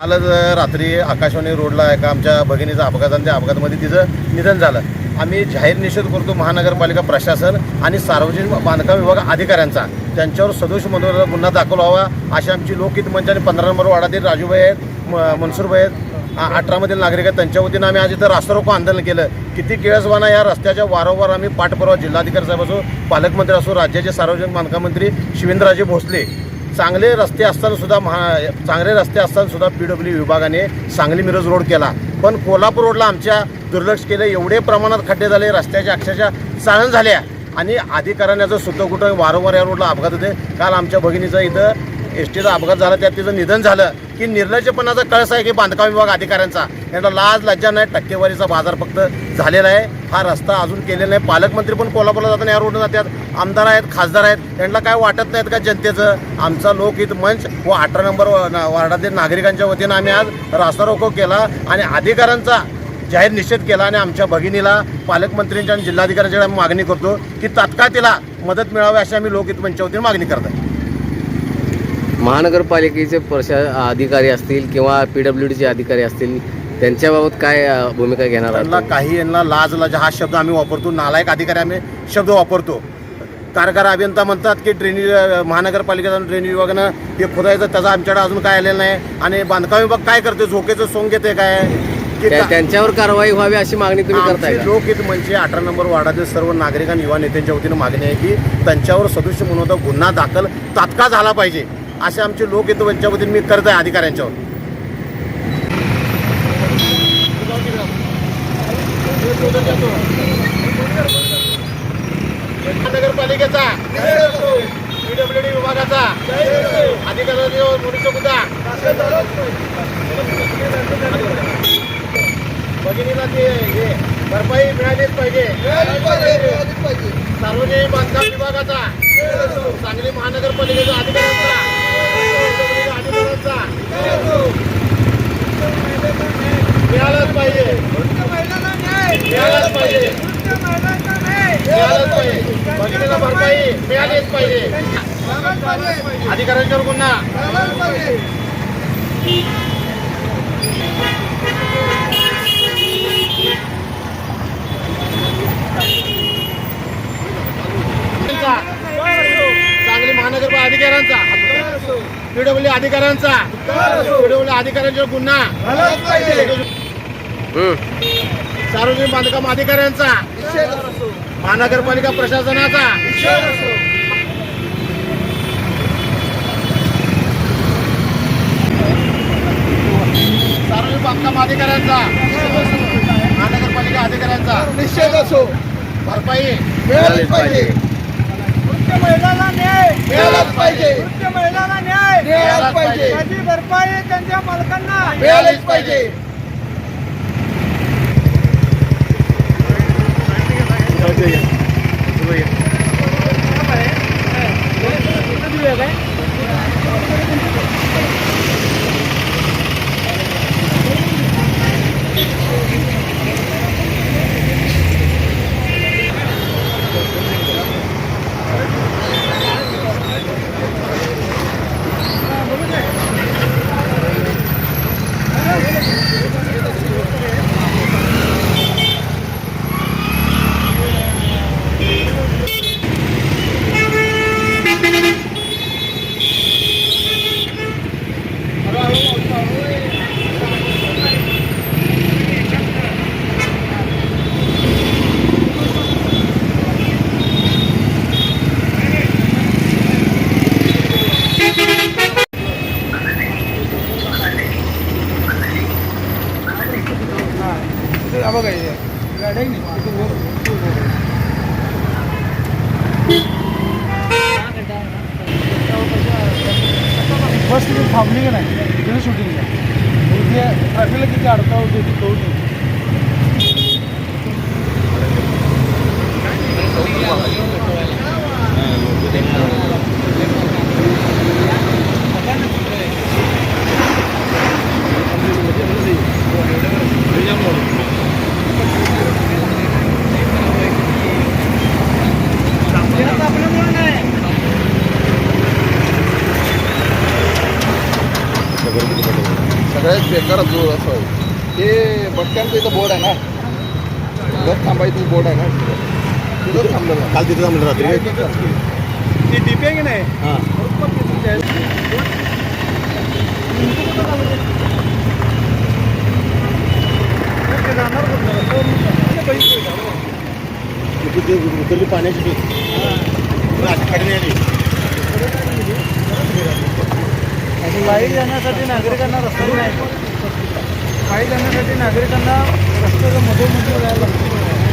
कालच रात्री आकाशवाणी रोडला एका आमच्या भगिनीचा अपघात आणि त्या अपघातामध्ये तिचं निधन झालं. आम्ही जाहीर निषेध करतो महानगरपालिका प्रशासन आणि सार्वजनिक बांधकाम विभाग अधिकाऱ्यांचा. त्यांच्यावर सदोष मनोरंजन गुन्हा दाखल व्हावा अशी आमची लोकहित मंच आणि पंधरा नंबर वार्डातील राजूभाई आहेत म- मनसूरभाई आहेत अठरामधील नागरिक आहेत. त्यांच्या वतीनं आम्ही आज इथं रास्तारोको आंदोलन केलं. किती केळसवाना या रस्त्याच्या वारंवार आम्ही पाठपुरावा जिल्हाधिकारी साहेब असो पालकमंत्री असो राज्याचे सार्वजनिक बांधकाम मंत्री शिवेंद्रराजे भोसले चांगले रस्ते असताना सुद्धा महा चांगले रस्ते असताना सुद्धा पी डब्ल्यू विभागाने सांगली मिरज रोड केला. पण कोल्हापूर रोडला आमच्या दुर्लक्ष केलं एवढे प्रमाणात खड्डे झाले रस्त्याच्या अक्षरशः चाळण झाल्या. आणि अधिकाऱ्याचं सुद्धा कुठं वारंवार या रोडला अपघात होते. काल आमच्या भगिनीचं इथं एस टीचा अपघात झाला त्यात तिचं निधन झालं. की निर्लज्जपणाचा कळस आहे की बांधकाम विभाग अधिकाऱ्यांचा. यांना लाज लज्जा नाही टक्केवारीचा बाजार फक्त झालेला आहे. हा रस्ता अजून केलेला नाही. पालकमंत्री पण कोल्हापूरला जाताना या रोडनं जातात. आमदार आहेत खासदार आहेत. त्यांना काय वाटत नाहीत का जनतेचं? आमचा लोकहित मंच व अठरा नंबर व- वार्डातील नागरिकांच्या वतीनं आम्ही आज रास्ता रोको केला आणि अधिकाऱ्यांचा जाहीर निषेध केला आणि आमच्या भगिनीला पालकमंत्र्यांच्या आणि जिल्हाधिकाऱ्यांच्या आम्ही मागणी करतो की तात्काळ तिला मदत मिळावी अशी आम्ही लोकहित मंचाच्या मागणी करतो महानगरपालिकेचे प्रशा अधिकारी असतील किंवा पी डब्ल्यू डीचे अधिकारी असतील त्यांच्याबाबत काय अ, भूमिका घेणार त्यांना आहात काही यांना लाज लाज हा शब्द आम्ही वापरतो. नालायक अधिकारी आम्ही शब्द वापरतो. कारगार अभियंता म्हणतात की ड्रेनेज महानगरपालिकेचा ड्रेनेज विभागानं हे खोदायचं त्याचा आमच्याकडे अजून काय आलेलं नाही. आणि बांधकाम विभाग काय करते? झोकेचं सोंग घेते काय? की त्या- का- त्यांच्यावर कारवाई व्हावी अशी मागणी तुम्ही करताय आमची का? लोकहित म्हणजे अठरा नंबर वार्डातील सर्व नागरिक आणि युवा नेत्यांच्या वतीनं मागणी आहे की त्यांच्यावर सदृश्य म्हणून गुन्हा दाखल तात्काळ झाला पाहिजे. असे आमचे लोकहित वतीने मी करत आहे अधिकाऱ्यांच्यावर नगरपालिकेचा पीडब्ल्यूडी विभागाचा अधिकाऱ्यांचा मुलीचा मुद्दा भगिनीला ते हे भरपाई मिळालीच पाहिजे सार्वजनिक बांधकाम विभागाचा सांगली महानगरपालिकेचा अधिकाऱ्यांचा अधिकाऱ्यांचा मिळालंच पाहिजे. मिळालंच पाहिजे. मिळालंच पाहिजे. भगिनीला भरपाई मिळालीच पाहिजे. अधिकाऱ्यांच्यावर गुन्हा अधिकाऱ्यांचा. पीडब्ल्यू अधिकाऱ्यांचा. पीडब्ल्यू अधिकाऱ्यांच्यावर गुन्हा. सार्वजनिक बांधकाम अधिकाऱ्यांचा. महानगरपालिका प्रशासनाचा. सार्वजनिक बांधकाम अधिकाऱ्यांचा. महानगरपालिका अधिकाऱ्यांचा. निषेध असो. भरपाई. मिळालीच पाहिजे. नृत्य महिलांना न्याय. मिळालाच पाहिजे. नृत्य महिलांना न्याय. मिळालाच पाहिजे. त्याची भरपाई त्यांच्या मालकांना मिळालीच पाहिजे. बघा बस तिथे थांबली का नाही तिथे शूटिंगला इथे ट्रॅफिकला किती अडथळा होते ते कळून येतं. एक बेकार ज़ोर असं ते भटक्यांचं इथं बोर्ड आहे ना? बस थांबायचं बोर्ड आहे ना? तिथं थांबलं काल तिथं थांबलं रात्री ती की नाही उतरली पाण्याची राजकारणी आली आणि जाण्यासाठी नागरिकांना रस्ता नाही. वाईट जाण्यासाठी नागरिकांना रस्त्याचं मधोमध जायला लागतो.